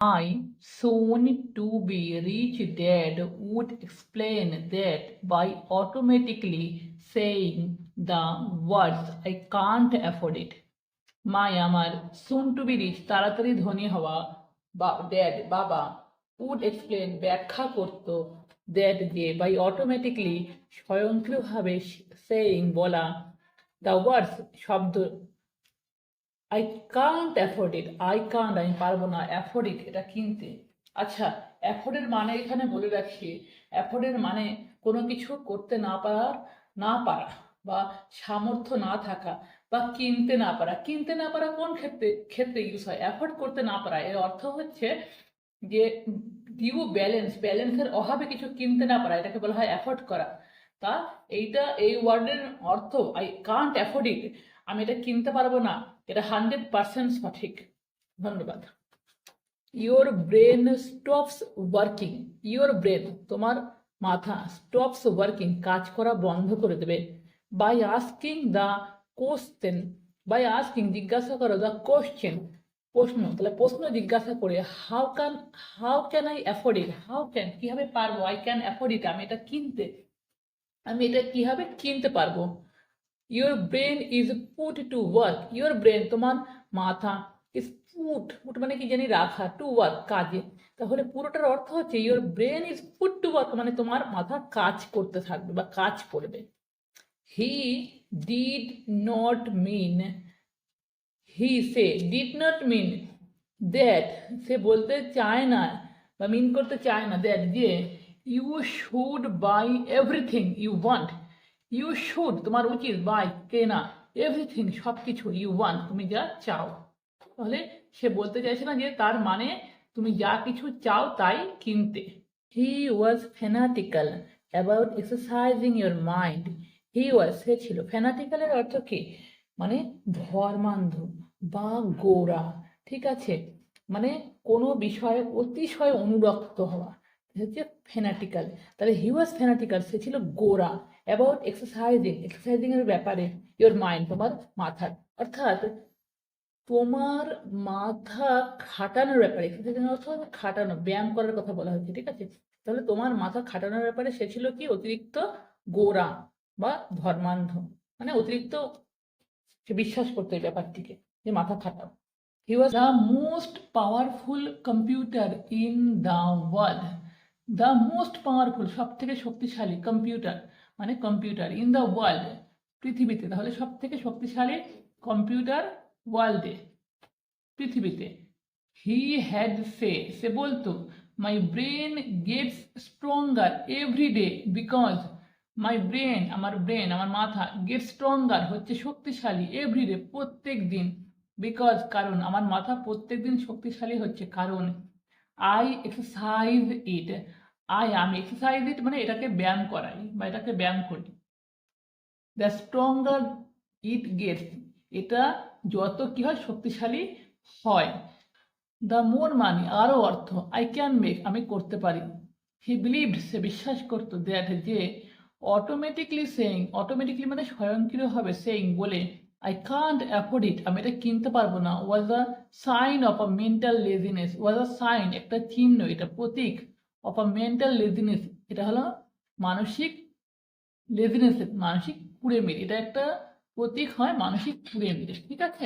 I, soon to be rich dad, would explain that by automatically saying the words I can't afford it. মাই আমার সুন two B rich তাড়াতাড়ি ধনী হওয়া বা dad বাবা would explain ব্যাখ্যা করত দ্যাট যে বাই অটোমেটিকলি স্বয়ংক্রিয়ভাবে সেইং বলা দ্য ওয়ার্ডস শব্দ I can't afford it I can't আমি পারব না। অ্যাফোর্ড ইট এটা কিনতে। আচ্ছা অ্যাফোর্ডের মানে এখানে বলে রাখি অ্যাফোর্ডের মানে কোনো কিছু করতে না পারার না পারা, বা সামর্থ্য না থাকা, বা কিনতে না পারা। কিনতে না পারা কোন ক্ষেত্রে ক্ষেত্রে ইউজ হয়? অ্যাফোর্ড করতে না পারা, এর অর্থ হচ্ছে যে ডিউ ব্যালেন্স ব্যালেন্সের অভাবে কিছু কিনতে না পারা, এটাকে বলা হয় অ্যাফোর্ড করা। তা এইটা, এই ওয়ার্ডের অর্থ আই কান্ট অ্যাফোর্ড ইট আমি এটা কিনতে পারব না। এটা হান্ড্রেড পার্সেন্ট সঠিক। ধন্যবাদ। Your brain stops working your brain তোমার মাথা স্টপস ওয়ার্কিং কাজ করা বন্ধ করে দেবে। By asking the question by asking জিজ্ঞাসা করো দ্য কোশ্চেন প্রশ্ন, তাহলে প্রশ্ন জিজ্ঞাসা করে how can how can I afford it how can কীভাবে পারব? আই ক্যান অ্যাফোর্ড ইট আমি এটা কিনতে, আমি এটা কীভাবে কিনতে পারব? Your brain is put to work your brain তোমার মাথা ইজ পুট পুট মানে কি জানি? রাখা টু ওয়ার্ক কাজে। তাহলে পুরোটার অর্থ হচ্ছে your brain is put to work মানে তোমার মাথা কাজ করতে থাকবে বা কাজ করবে। He did not mean he say did not mean that সে বলতে চায় না বা মিন করতে চায় না দ্যাট যে you should buy everything you want you should তোমার উচিত, বাই, কেনা এভরিথিং সব কিছু ইউ ওয়ান তুমি যা চাও। তাহলে সে বলতে চাইছে না যে তার মানে তুমি যা কিছু চাও তাই কিনতে। He was fanatical about exercising your mind he was সে ছিল। ফেনাটিক্যালের অর্থ কি? মানে ধর্মান্ধ বা গোড়া, ঠিক আছে? মানে কোনো বিষয়ে অতিশয় অনুরক্ত হওয়া। হচ্ছে ফেনাটিক্যাল তাহলে হি ওয়াজ ফেনাটিক্যাল সে ছিল গোরা অ্যাবাউট এক্সারসাইজিং এক্সারসাইজিং এর ব্যাপারে ইওর মাইন্ড তোমার মাথার অর্থাৎ তোমার মাথা খাটানোর ব্যাপারে এক্সারসাইজিং অর্থ খাটানো, ব্যায়াম করার কথা বলা হয়েছে, ঠিক আছে? তাহলে তোমার মাথা খাটানোর ব্যাপারে সে ছিল কি? অতিরিক্ত গোরা বা ধর্মান্ধ। মানে অতিরিক্ত সে বিশ্বাস করতো এই ব্যাপারটিকে, যে মাথা খাটাও। He was the most powerful computer in the world the most powerful সব থেকে শক্তিশালী কম্পিউটার মানে কম্পিউটার ইন দ্য ওয়ার্ল্ড পৃথিবীতে। তাহলে সব থেকে শক্তিশালী কম্পিউটার ওয়ার্ল্ডে পৃথিবীতে। হি হ্যাড সে সে বলতো my brain gets stronger every day because my brain আমার ব্রেন আমার মাথা গেট স্ট্রঙ্গার হচ্ছে শক্তিশালী এভরিডে প্রত্যেক দিন। বিকজ কারণ, আমার মাথা প্রত্যেক দিন শক্তিশালী হচ্ছে। কারণ আই এক্সারসাইজ ইট আই আমি এক্সারসাইজ ইট মানে এটাকে ব্যায়াম করাই বা এটাকে ব্যায়াম করি। দ্য স্ট্রঙ্গার ইট গেটস এটা যত কি হয় শক্তিশালী হয়। দ্য মোর মানি আরও অর্থ আই ক্যান মেক আমি করতে পারি। হি বিলিভড সে বিশ্বাস করতো দ্যাট যে অটোমেটিকলি সেইং অটোমেটিকলি মানে স্বয়ংক্রিয়ভাবে সেইং বলে আই কান্ট অ্যাফোর্ড ইট আমি এটা কিনতে পারব না। Was a sign of a mental laziness was a sign একটা চিহ্ন, এটা প্রতীক। অফ আ মেন্টাল লেজিনেস এটা হলো মানসিক লেজিনেস মানসিক কুড়েমির এটা একটা প্রতীক হয় মানসিক কুড়েমির ঠিক আছে?